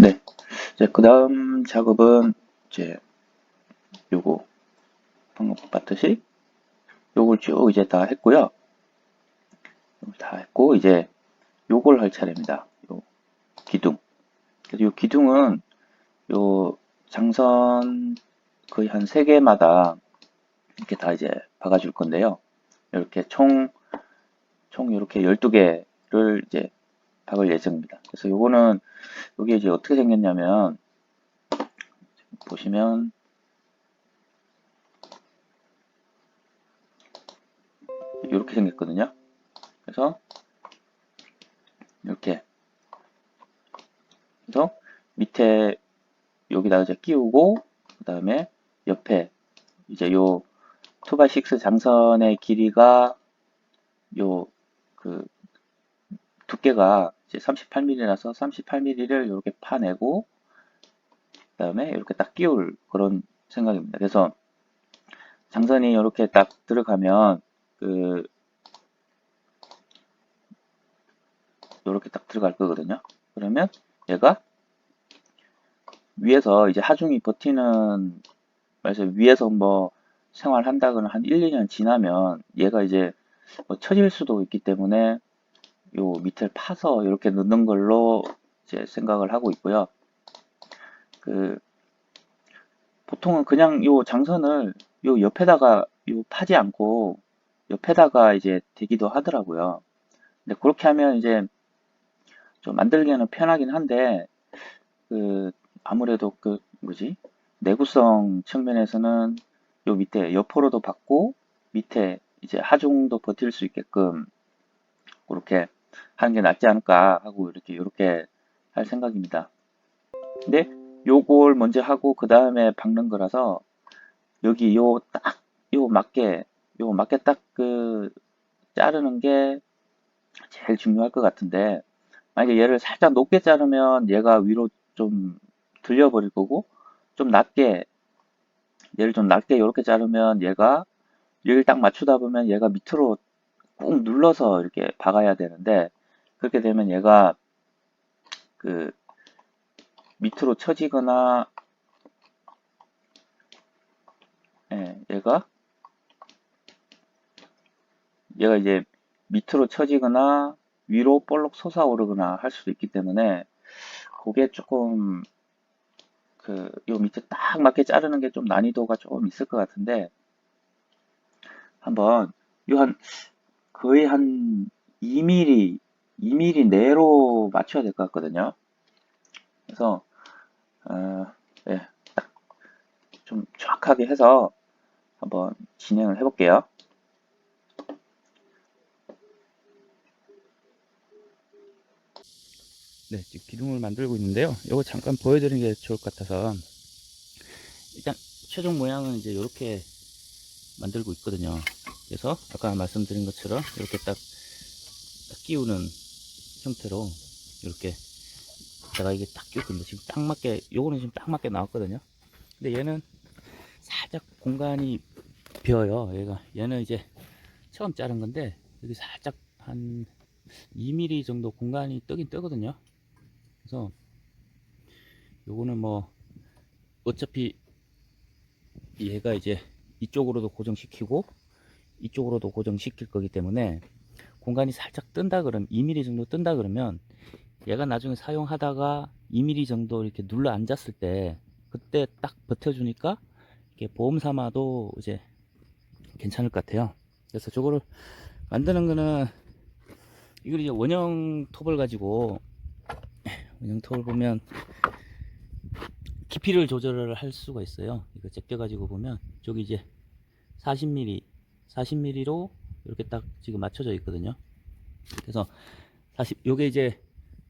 네. 이제 그 다음 작업은 이제 요거 방금 봤듯이 요걸 쭉 이제 다 했고요. 다 했고 이제 요걸 할 차례입니다. 요 기둥. 그래서 요 기둥은 요 장선 거의 한세 개마다 이렇게 다 이제 박아줄 건데요. 이렇게 총, 총 이렇게 12개를 이제 박을 예정입니다. 그래서 요거는, 요게 이제 어떻게 생겼냐면, 보시면, 이렇게 생겼거든요. 그래서, 이렇게. 그래서 밑에 여기다가 이제 끼우고, 그 다음에 옆에 이제 요 2x6 장선의 길이가 요 그 두께가 이제 38mm라서 38mm를 이렇게 파내고 그 다음에 이렇게 딱 끼울 그런 생각입니다. 그래서 장선이 이렇게 딱 들어가면 그 이렇게 딱 들어갈 거거든요. 그러면 얘가 위에서 이제 하중이 버티는 말해서 위에서 뭐 생활한다거나 한 1, 2년 지나면 얘가 이제 뭐 처질 수도 있기 때문에 요 밑을 파서 이렇게 넣는 걸로 이제 생각을 하고 있고요. 그 보통은 그냥 요 장선을 요 옆에다가 요 파지 않고 옆에다가 이제 대기도 하더라고요. 근데 그렇게 하면 이제 좀 만들기에는 편하긴 한데 그 아무래도 그 뭐지 내구성 측면에서는 요 밑에 옆으로도 받고 밑에 이제 하중도 버틸 수 있게끔 그렇게 하는 게 낫지 않을까 하고 이렇게 이렇게 할 생각입니다. 근데 요걸 먼저 하고 그 다음에 박는 거라서 여기 요 딱 요 맞게 요 맞게 딱 그 자르는 게 제일 중요할 것 같은데 만약에 얘를 살짝 높게 자르면 얘가 위로 좀 들려 버릴 거고 좀 낮게 얘를 좀 낮게 이렇게 자르면 얘가 여기를 딱 맞추다 보면 얘가 밑으로 꾹 눌러서 이렇게 박아야 되는데 그렇게 되면 얘가 그 밑으로 처지거나 예, 얘가 얘가 이제 밑으로 처지거나 위로 볼록 솟아오르거나 할 수도 있기 때문에 그게 조금 그 요 밑에 딱 맞게 자르는 게 좀 난이도가 조금 있을 것 같은데 한번 요 한 거의 한 2mm 2mm 내로 맞춰야 될 것 같거든요. 그래서 어, 예, 좀 정확하게 해서 한번 진행을 해볼게요. 네, 지금 기둥을 만들고 있는데요. 이거 잠깐 보여드리는 게 좋을 것 같아서 일단 최종 모양은 이제 이렇게 만들고 있거든요. 그래서 아까 말씀드린 것처럼 이렇게 딱, 딱 끼우는 형태로 이렇게 제가 이게 딱 끼웠거든요. 지금 딱 맞게 요거는 지금 딱 맞게 나왔거든요. 근데 얘는 살짝 공간이 비어요. 얘가 얘는 이제 처음 자른 건데 여기 살짝 한 2mm 정도 공간이 뜨긴 뜨거든요. 그래서 요거는 뭐 어차피 얘가 이제 이쪽으로도 고정시키고 이쪽으로도 고정시킬 거기 때문에 공간이 살짝 뜬다 그러면 2mm 정도 뜬다 그러면 얘가 나중에 사용하다가 2mm 정도 이렇게 눌러 앉았을 때 그때 딱 버텨주니까 이렇게 보험 삼아도 이제 괜찮을 것 같아요. 그래서 저거를 만드는 거는 이걸 이제 원형 톱을 가지고 원형 톱을 보면 깊이를 조절을 할 수가 있어요. 이거 제껴 가지고 보면 저기 이제 40mm, 40mm로 이렇게 딱 지금 맞춰져 있거든요. 그래서 40, 요게 이제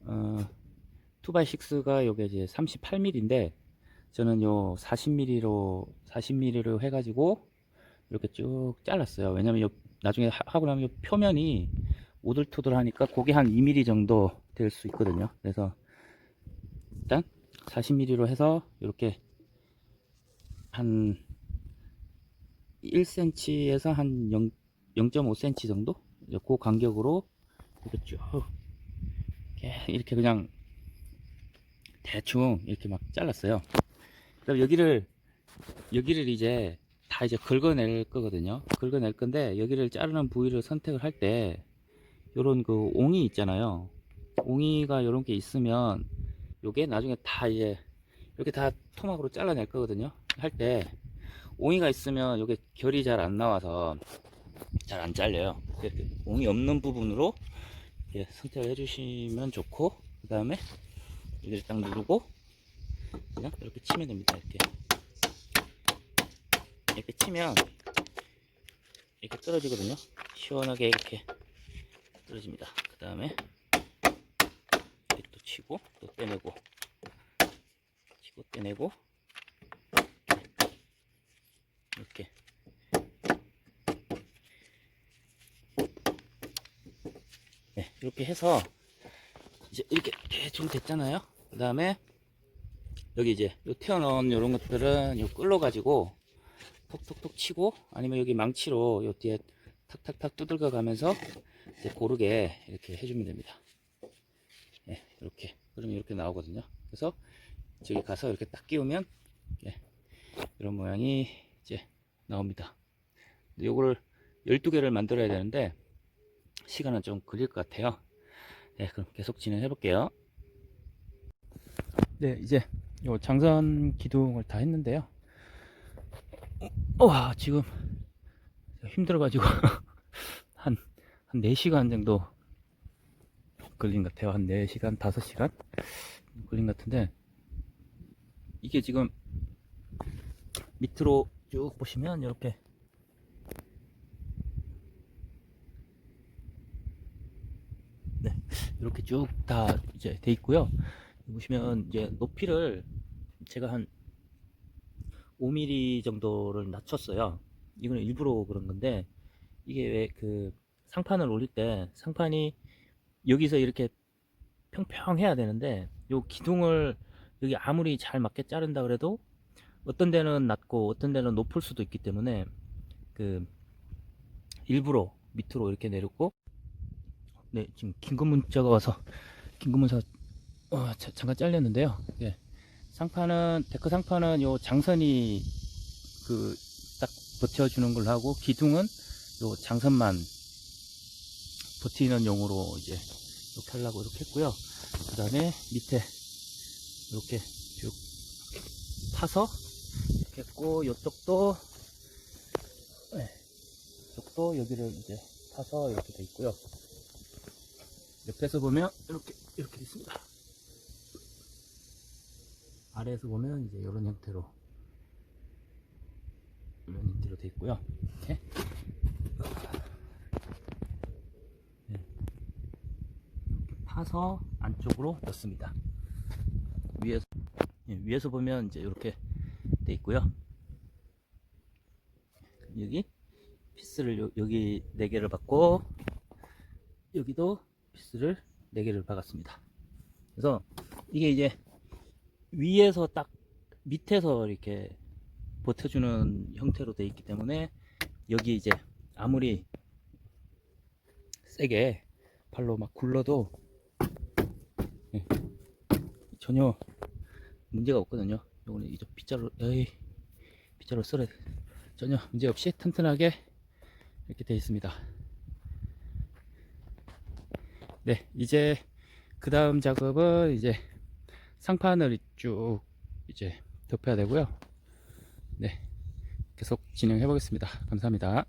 어 2x6가 요게 이제 38mm인데 저는 요 40mm로 40mm로 해 가지고 이렇게 쭉 잘랐어요. 왜냐면 요 나중에 하- 하고 나면 요 표면이 오들토들하니까 그게 한 2mm 정도 될 수 있거든요. 그래서 일단 40mm로 해서 이렇게 한 1cm에서 한 0, 0.5cm 정도 그 간격으로 이렇게 쭉 이렇게 그냥 대충 이렇게 막 잘랐어요. 그럼 여기를 여기를 이제 다 이제 긁어낼 거거든요. 긁어낼 건데 여기를 자르는 부위를 선택을 할 때 요런 그 옹이 있잖아요. 옹이가 요런 게 있으면 요게 나중에 다 이제 이렇게 다 토막으로 잘라낼 거거든요. 할 때 옹이가 있으면 요게 결이 잘 안 나와서 잘 안 잘려요. 옹이 없는 부분으로 선택을 해주시면 좋고 그 다음에 여기를 딱 누르고 그냥 이렇게 치면 됩니다. 이렇게 이렇게 치면 이렇게 떨어지거든요. 시원하게 이렇게 떨어집니다. 그 다음에 이렇게 또 치고 또 떼내고 치고 떼내고 이렇게 네, 이렇게 해서 이제 이렇게 대충 됐잖아요. 그 다음에 여기 이제 요 튀어나온 요런 것들은 요 끌러 가지고 톡톡톡 치고 아니면 여기 망치로 요 뒤에 탁탁탁 두들겨 가면서 이제 고르게 이렇게 해주면 됩니다. 네, 이렇게 그러면 이렇게 나오거든요. 그래서 저기 가서 이렇게 딱 끼우면 예, 이런 모양이 이제 나옵니다. 요거를 12개를 만들어야 되는데 시간은 좀 걸릴 것 같아요. 네, 그럼 계속 진행해 볼게요. 네, 이제 요 장선 기둥을 다 했는데요. 어, 와, 지금 힘들어가지고 한, 한 4시간 정도 걸린 것 같아요. 한 4시간, 5시간 걸린 것 같은데 이게 지금 밑으로 쭉 보시면 이렇게 네, 이렇게 쭉 다 이제 돼 있고요. 보시면 이제 높이를 제가 한 5mm 정도를 낮췄어요. 이거는 일부러 그런 건데 이게 왜 그 상판을 올릴 때 상판이 여기서 이렇게 평평해야 되는데 요 기둥을 여기 아무리 잘 맞게 자른다 그래도 어떤 데는 낮고 어떤 데는 높을 수도 있기 때문에 그 일부러 밑으로 이렇게 내렸고 네 지금 긴급 문자가 와서 긴급 문자 어, 자- 잠깐 잘렸는데요. 예. 상판은 데크 상판은 요 장선이 그 딱 버텨주는 걸로 하고 기둥은 요 장선만 버티는 용으로 이제 이렇게 하려고 이렇게 했고요. 그 다음에 밑에 이렇게 쭉 파서 이렇게 했고 요쪽도 네, 이쪽도 여기를 이제 파서 이렇게 돼 있고요. 옆에서 보면 이렇게 이렇게 있습니다. 아래에서 보면 이제 이런 형태로 이런 형태로 돼 있고요. 이렇게 네. 이렇게 파서 안쪽으로 넣습니다. 위에서 예, 위에서 보면 이제 이렇게 돼 있고요. 여기 피스를 요- 여기 네 개를 받고 여기도 피스를 네 개를 박았습니다. 그래서 이게 이제 위에서 딱 밑에서 이렇게 버텨주는 형태로 되어 있기 때문에 여기 이제 아무리 세게 발로 막 굴러도 예, 전혀 문제가 없거든요. 요거는 이제 빗자루, 에이, 빗자루 썰어 전혀 문제 없이 튼튼하게 이렇게 되어 있습니다. 네, 이제 그 다음 작업은 이제 상판을 쭉 이제 덮여야 되고요. 네, 계속 진행해 보겠습니다. 감사합니다.